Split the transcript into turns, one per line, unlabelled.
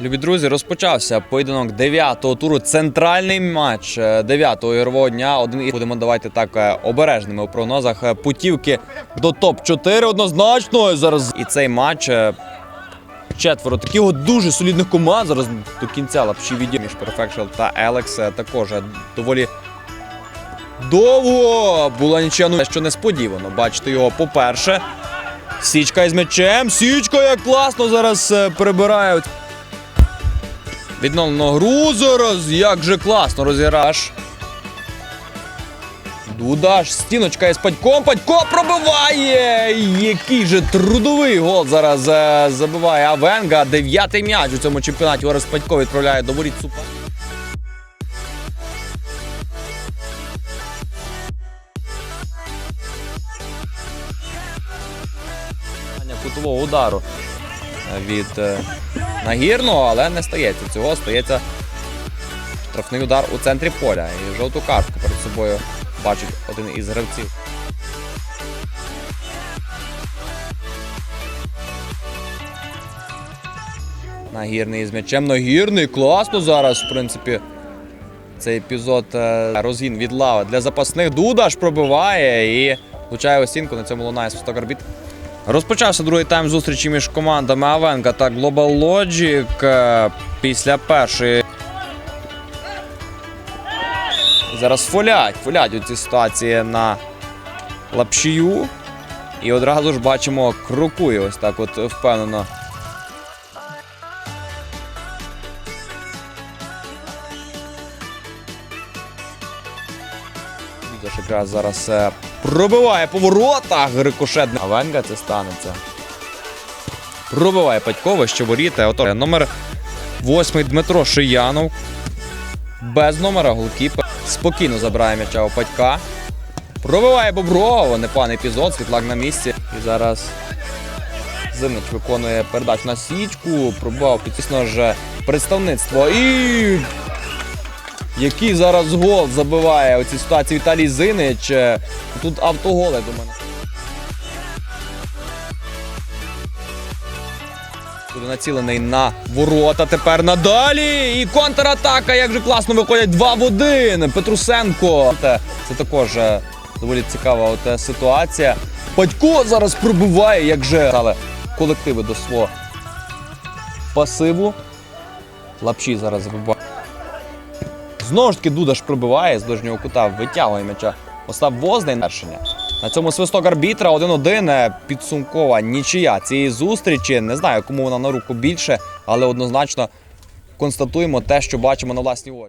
Любі друзі, розпочався поєдинок 9-го туру. Центральний матч 9-го ігрового дня. Один і будемо давайте так е, обережними у прогнозах. Е, Путівки до топ-4 однозначно. Зараз і цей матч. е, Четверо таких дуже солідних команд. Зараз до кінця лапші відео між Perfectional та Елекс е, також е, доволі довго була нічия, ну, що несподівано. Бачите його, по-перше. Січка із м'ячем. Січка як класно зараз е, прибирають. Відновлено гру зараз. Як же класно розіграш. Дудаш, стіночка із Падьком. Падько пробиває! Який же трудовий гол зараз е, забиває Авенга. Дев'ятий м'яч у цьому чемпіонаті. Орес Падько відправляє до воріт супер. Кутового удару від е, нагірного, але не стається цього. Стається штрафний удар у центрі поля. І жовту картку перед собою бачить один із гравців. Нагірний з м'ячем. Нагірний. Класно зараз, в принципі. Цей епізод е, розгін від лави для запасних. Дудаш пробиває і влучає осінку. На цьому лунає свисток арбіт. Розпочався другий тайм зустрічі між командами Авенка та Global Logic е, після першої. Зараз фолять, фолять у цій ситуації на лапшію. І одразу ж бачимо, крокує ось так от впевнено. Дудаш якраз зараз е, пробиває по воротах рикошетний. Авенга це станеться. Пробиває Падько, що воріта. Ото номер 8 Дмитро Шиянов. Без номера голкіпер. Спокійно забирає м'яча у Падька. Пробиває Боброва. Непоганий епізод. Світлак на місці. І зараз Зимнич виконує передачу на січку. Пробував підтісно ж представництво. І який зараз гол забиває у цій ситуації Віталій Зинич. Е, Тут автогол, я думаю. Буде націлений на ворота. Тепер надалі. І контратака. Як же класно виходять 2 в 1. Петрусенко. Це, також е, доволі цікава от, е, ситуація. Батько зараз пробиває, як же але колективи до свого пасиву. Лапші зараз вибиває. Знову ж таки Дудаш пробиває з дожнього кута, витягує м'яча. Остав Возний вершення. На цьому свисток арбітра 1-1 е, підсумкова нічия цієї зустрічі. Не знаю, кому вона на руку більше, але однозначно констатуємо те, що бачимо на власні очі.